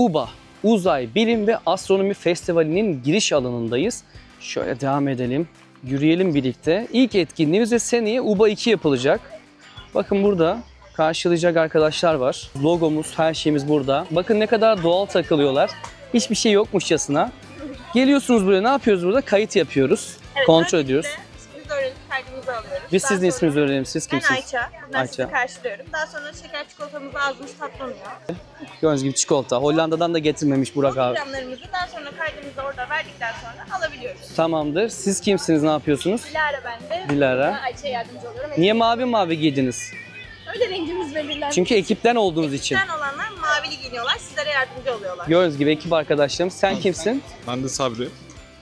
UBA, Uzay Bilim ve Astronomi Festivali'nin giriş alanındayız. Şöyle devam edelim. Yürüyelim birlikte. İlk etkinliğimiz ve seneye UBA 2 yapılacak. Bakın burada karşılayacak arkadaşlar var. Logomuz, her şeyimiz burada. Bakın ne kadar doğal takılıyorlar. Hiçbir şey yokmuşçasına. Geliyorsunuz buraya ne yapıyoruz burada? Kayıt yapıyoruz. Evet, kontrol ediyoruz. İsminizi kaydımızı alıyoruz. Biz Daha sizin sonra- isminizi öğrenelim. Siz Ben kimsiniz? Ayça. Ben sizi Ayça. karşılıyorum. Daha sonra şeker çikolatamızı ağzımız tatlanıyor. Gördüğünüz gibi çikolata. Hollanda'dan da getirmemiş Burak abi. Programlarımızı daha sonra kaydımızı orada verdikten sonra alabiliyoruz. Tamamdır. Siz kimsiniz? Ne yapıyorsunuz? Dilara ben de. Dilara. Ben Ayça'ya yardımcı oluyorum. Niye mavi mavi giydiniz? Öyle rengimiz belirlendi. Çünkü ekipten olduğunuz için. Ekipten olanlar mavili giyiniyorlar. Sizlere yardımcı oluyorlar. Gördüğünüz gibi ekip arkadaşlarım. Sen kimsin? Ben de Sabri.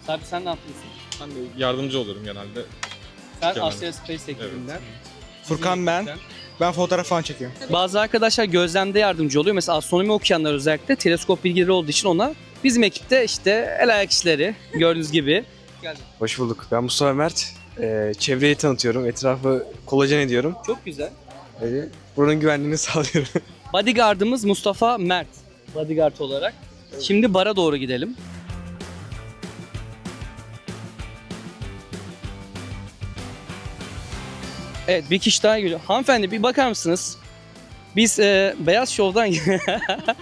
Abi sen ne yapıyorsun? Ben de yardımcı olurum genelde. Kemal. Asya Space ekibinden. Furkan ben. Ben fotoğraf falan çekiyorum. Bazı arkadaşlar gözlemde yardımcı oluyor. Mesela astronomi okuyanlar özellikle teleskop bilgileri olduğu için ona bizim ekipte işte el ayak işleri gördüğünüz gibi. Hoş bulduk. Ben Mustafa Mert. Ee, çevreyi tanıtıyorum. Etrafı kolajen ediyorum. Çok güzel. Öyle. Buranın güvenliğini sağlıyorum. Bodyguardımız Mustafa Mert. Bodyguard olarak. Şimdi bara doğru gidelim. Evet bir kişi daha geliyor. Hanımefendi bir bakar mısınız? Biz e, Beyaz Show'dan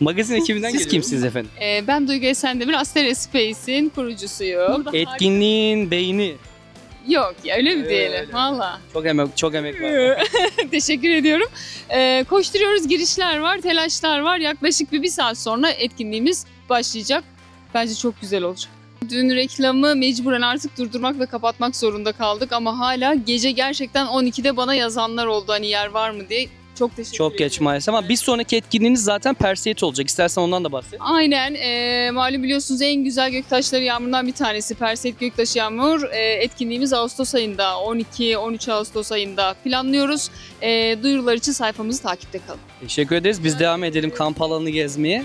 magazin ekibinden Siz kimsiniz efendim? Ee, ben Duygu Esendemir, Asteria Space'in kurucusuyum. Etkinliğin beyni. Yok ya öyle mi Öyle, diyelim? öyle. Valla. Çok emek, çok emek var. Teşekkür ediyorum. Ee, koşturuyoruz, girişler var, telaşlar var. Yaklaşık bir, bir saat sonra etkinliğimiz başlayacak. Bence çok güzel olacak. Dün reklamı mecburen artık durdurmak ve kapatmak zorunda kaldık ama hala gece gerçekten 12'de bana yazanlar oldu hani yer var mı diye. Çok teşekkür Çok ediyorum. geç maalesef ama bir sonraki etkinliğiniz zaten Perseid olacak. İstersen ondan da bahset. Aynen. E, malum biliyorsunuz en güzel göktaşları yağmurundan bir tanesi Perseid Göktaşı Yağmur. E, etkinliğimiz Ağustos ayında 12-13 Ağustos ayında planlıyoruz. E, duyurular için sayfamızı takipte kalın. Teşekkür ederiz. Biz devam edelim kamp alanını gezmeye.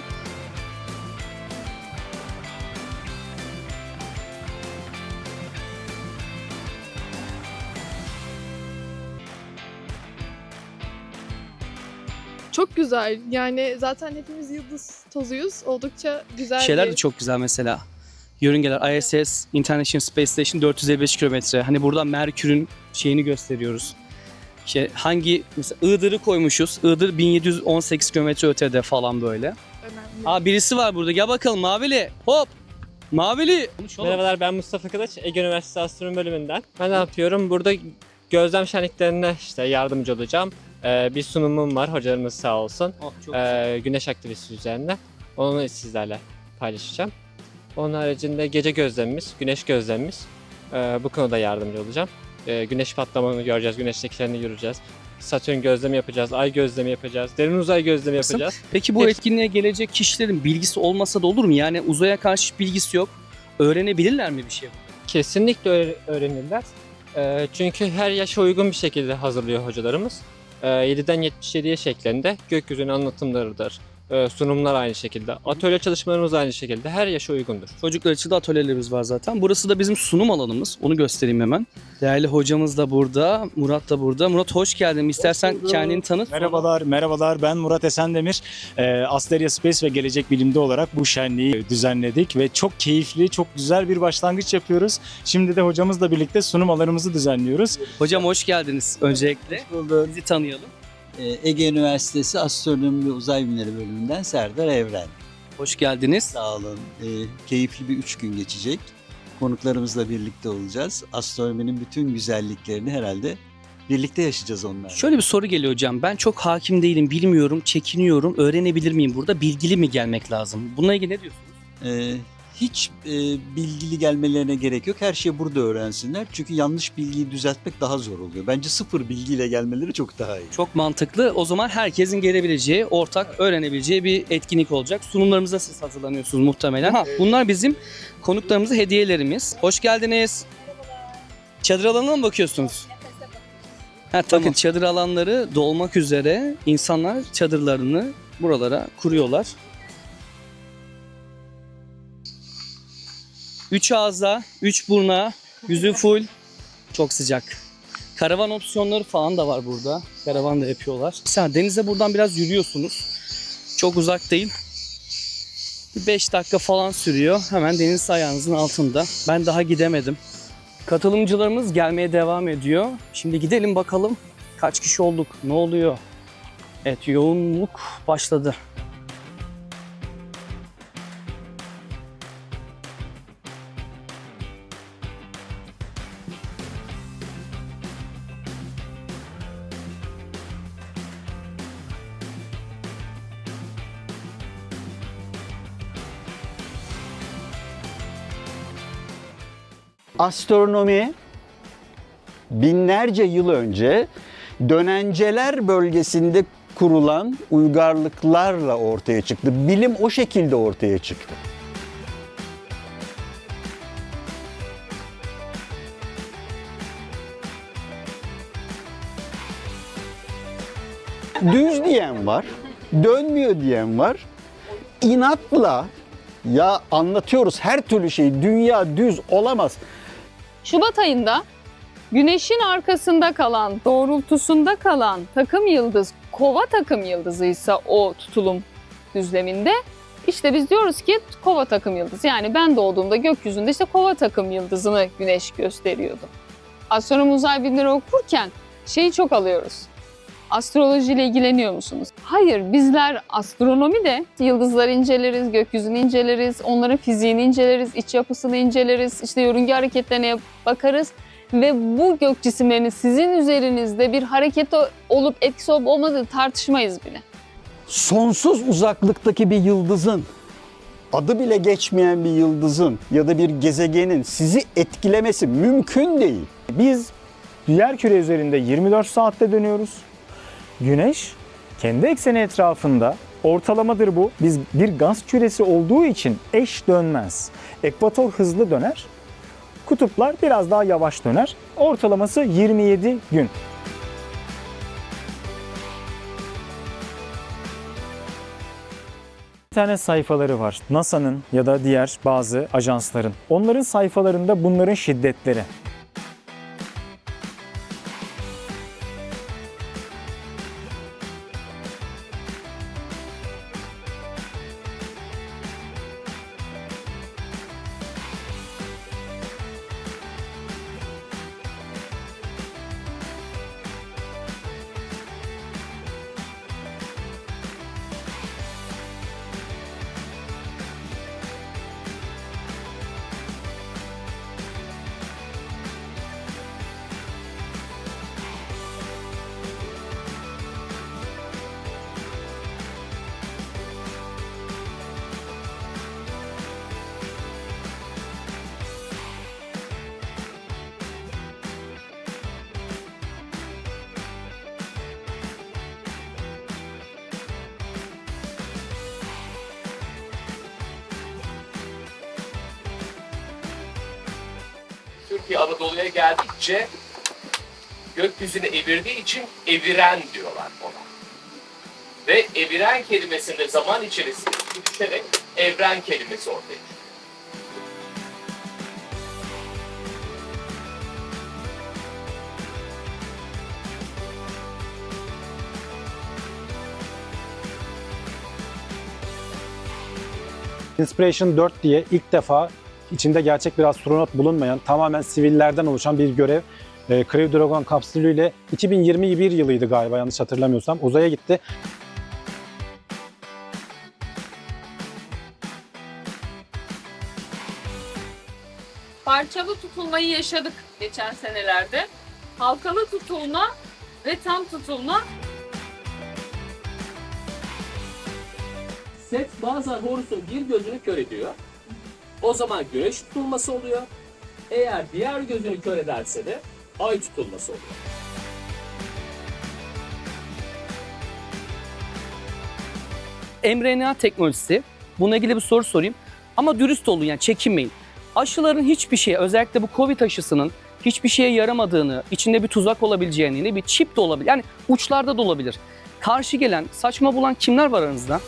Güzel. Yani zaten hepimiz yıldız tozuyuz. Oldukça güzel Şeyler bir... de çok güzel mesela. Yörüngeler ISS International Space Station 455 kilometre. Hani burada Merkür'ün şeyini gösteriyoruz. İşte hangi mesela Iğdır'ı koymuşuz. Iğdır 1718 kilometre ötede falan böyle. önemli. Aa birisi var burada. Gel bakalım Mavili. Hop. Mavili. Merhabalar ben Mustafa Kılıç, Ege Üniversitesi Astronomi bölümünden. Ben ne yapıyorum? Burada gözlem şenliklerine işte yardımcı olacağım. Ee, bir sunumum var, hocalarımız sağ olsun. Oh, çok güzel. Ee, güneş aktivitesi üzerine. Onu sizlerle paylaşacağım. Onun haricinde gece gözlemimiz, güneş gözlemimiz. Ee, bu konuda yardımcı olacağım. Ee, güneş patlamanı göreceğiz, güneştekilerini göreceğiz. Satürn gözlemi yapacağız, ay gözlemi yapacağız, derin uzay gözlemi yapacağız. Peki bu Hepsi- etkinliğe gelecek kişilerin bilgisi olmasa da olur mu? Yani uzaya karşı bilgisi yok. Öğrenebilirler mi bir şey? Kesinlikle öğre- öğrenirler. Ee, çünkü her yaşa uygun bir şekilde hazırlıyor hocalarımız. Ee, 7'den 77'ye şeklinde gökyüzünün anlatımlarıdır. Ee, sunumlar aynı şekilde. Atölye çalışmalarımız aynı şekilde. Her yaşa uygundur. Çocuklar için de atölyelerimiz var zaten. Burası da bizim sunum alanımız. Onu göstereyim hemen. Değerli hocamız da burada. Murat da burada. Murat hoş geldin. İstersen bulduk. kendini tanıt. Merhabalar, merhabalar. Ben Murat Esendemir. Ee, Asteria Space ve Gelecek Bilim'de olarak bu şenliği düzenledik ve çok keyifli, çok güzel bir başlangıç yapıyoruz. Şimdi de hocamızla birlikte sunum alanımızı düzenliyoruz. Hocam hoş geldiniz öncelikle. Bulduk. Bizi tanıyalım. Ee, Ege Üniversitesi Astronomi ve Uzay Bilimleri bölümünden Serdar Evren. Hoş geldiniz. Sağ olun. Ee, keyifli bir üç gün geçecek. Konuklarımızla birlikte olacağız. Astronominin bütün güzelliklerini herhalde birlikte yaşayacağız onlarla. Şöyle bir soru geliyor hocam. Ben çok hakim değilim, bilmiyorum, çekiniyorum. Öğrenebilir miyim burada? Bilgili mi gelmek lazım? Bununla ilgili ne diyorsunuz? Ee, hiç e, bilgili gelmelerine gerek yok. Her şeyi burada öğrensinler. Çünkü yanlış bilgiyi düzeltmek daha zor oluyor. Bence sıfır bilgiyle gelmeleri çok daha iyi. Çok mantıklı. O zaman herkesin gelebileceği, ortak öğrenebileceği bir etkinlik olacak. Sunumlarımıza siz hazırlanıyorsunuz muhtemelen. Ha, bunlar bizim konuklarımıza hediyelerimiz. Hoş geldiniz. Çadır alanına mı bakıyorsunuz? Ha, Bakın çadır alanları dolmak üzere insanlar çadırlarını buralara kuruyorlar. Üç ağza, üç burna, yüzü full. Çok sıcak. Karavan opsiyonları falan da var burada. Karavan da yapıyorlar. Sen denize buradan biraz yürüyorsunuz. Çok uzak değil. 5 dakika falan sürüyor. Hemen deniz ayağınızın altında. Ben daha gidemedim. Katılımcılarımız gelmeye devam ediyor. Şimdi gidelim bakalım kaç kişi olduk, ne oluyor? Evet yoğunluk başladı. Astronomi binlerce yıl önce dönenceler bölgesinde kurulan uygarlıklarla ortaya çıktı. Bilim o şekilde ortaya çıktı. Düz diyen var, dönmüyor diyen var. İnatla ya anlatıyoruz her türlü şey dünya düz olamaz. Şubat ayında Güneşin arkasında kalan, doğrultusunda kalan takım yıldız, kova takım yıldızıysa o tutulum düzleminde işte biz diyoruz ki kova takım yıldızı. Yani ben doğduğumda gökyüzünde işte kova takım yıldızını güneş gösteriyordu. Astronomi uzay bilimleri okurken şeyi çok alıyoruz. Astrolojiyle ilgileniyor musunuz? Hayır, bizler astronomi de yıldızları inceleriz, gökyüzünü inceleriz, onların fiziğini inceleriz, iç yapısını inceleriz, işte yörünge hareketlerine bakarız ve bu gök cisimlerinin sizin üzerinizde bir hareket olup etkisi olup olmadığı tartışmayız bile. Sonsuz uzaklıktaki bir yıldızın, adı bile geçmeyen bir yıldızın ya da bir gezegenin sizi etkilemesi mümkün değil. Biz yer küre üzerinde 24 saatte dönüyoruz. Güneş kendi ekseni etrafında ortalamadır bu. Biz bir gaz küresi olduğu için eş dönmez. Ekvator hızlı döner. Kutuplar biraz daha yavaş döner. Ortalaması 27 gün. İnternet sayfaları var. NASA'nın ya da diğer bazı ajansların. Onların sayfalarında bunların şiddetleri. Türkiye Anadolu'ya geldikçe gökyüzünü evirdiği için eviren diyorlar ona. Ve eviren kelimesinde zaman içerisinde düşerek evren kelimesi ortaya çıkıyor. Inspiration 4 diye ilk defa içinde gerçek bir astronot bulunmayan tamamen sivillerden oluşan bir görev e, Crew Dragon kapsülüyle 2021 yılıydı galiba yanlış hatırlamıyorsam uzaya gitti. Parçalı tutulmayı yaşadık geçen senelerde. Halkalı tutulma ve tam tutulma Set bazen Horus'un bir gözünü kör ediyor. O zaman güneş tutulması oluyor. Eğer diğer gözünü kör ederse de ay tutulması oluyor. mRNA teknolojisi. Bununla ilgili bir soru sorayım. Ama dürüst olun yani çekinmeyin. Aşıların hiçbir şeye özellikle bu Covid aşısının hiçbir şeye yaramadığını, içinde bir tuzak olabileceğini, bir çip de olabilir. Yani uçlarda da olabilir. Karşı gelen, saçma bulan kimler var aranızda?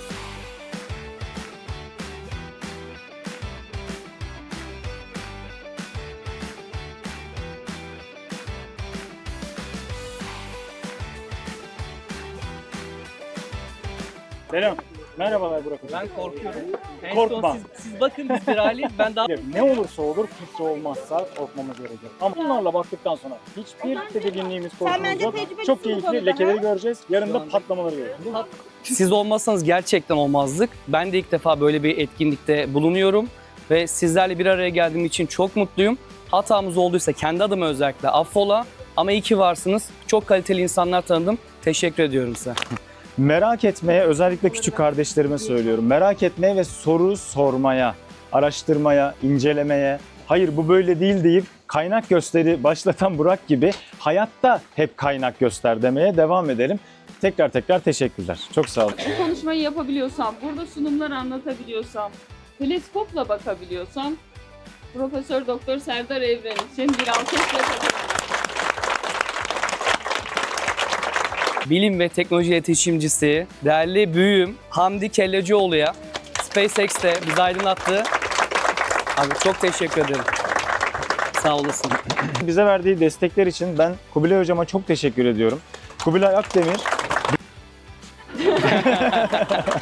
Selam. Merhabalar Burak Hocam. Ben korkuyorum. En Korkma. son siz, siz bakın biz bir aileyiz. Ben daha Ne olursa olur filtre olmazsa korkmamız gerekir. Ama bunlarla baktıktan sonra hiçbir tedirginliğimiz korkumuz bence yok. tecrübelisin Çok bu keyifli konuda, lekeleri göreceğiz. Yarın da patlamaları göreceğiz. Siz olmazsanız gerçekten olmazdık. Ben de ilk defa böyle bir etkinlikte bulunuyorum ve sizlerle bir araya geldiğim için çok mutluyum. Hatamız olduysa kendi adıma özellikle affola ama iyi ki varsınız. Çok kaliteli insanlar tanıdım. Teşekkür ediyorum size. Merak etmeye özellikle küçük kardeşlerime söylüyorum. Merak etmeye ve soru sormaya, araştırmaya, incelemeye, hayır bu böyle değil deyip kaynak gösteri başlatan Burak gibi hayatta hep kaynak göster demeye devam edelim. Tekrar tekrar teşekkürler. Çok sağ olun. Bu konuşmayı yapabiliyorsam, burada sunumlar anlatabiliyorsam, teleskopla bakabiliyorsam Profesör Doktor Serdar Evren için bir alkışla Bilim ve teknoloji iletişimcisi, değerli büyüğüm Hamdi Kellecioğlu'ya SpaceX'te bizi aydınlattı. Abi çok teşekkür ederim. Sağ olasın. Bize verdiği destekler için ben Kubilay Hocama çok teşekkür ediyorum. Kubilay Akdemir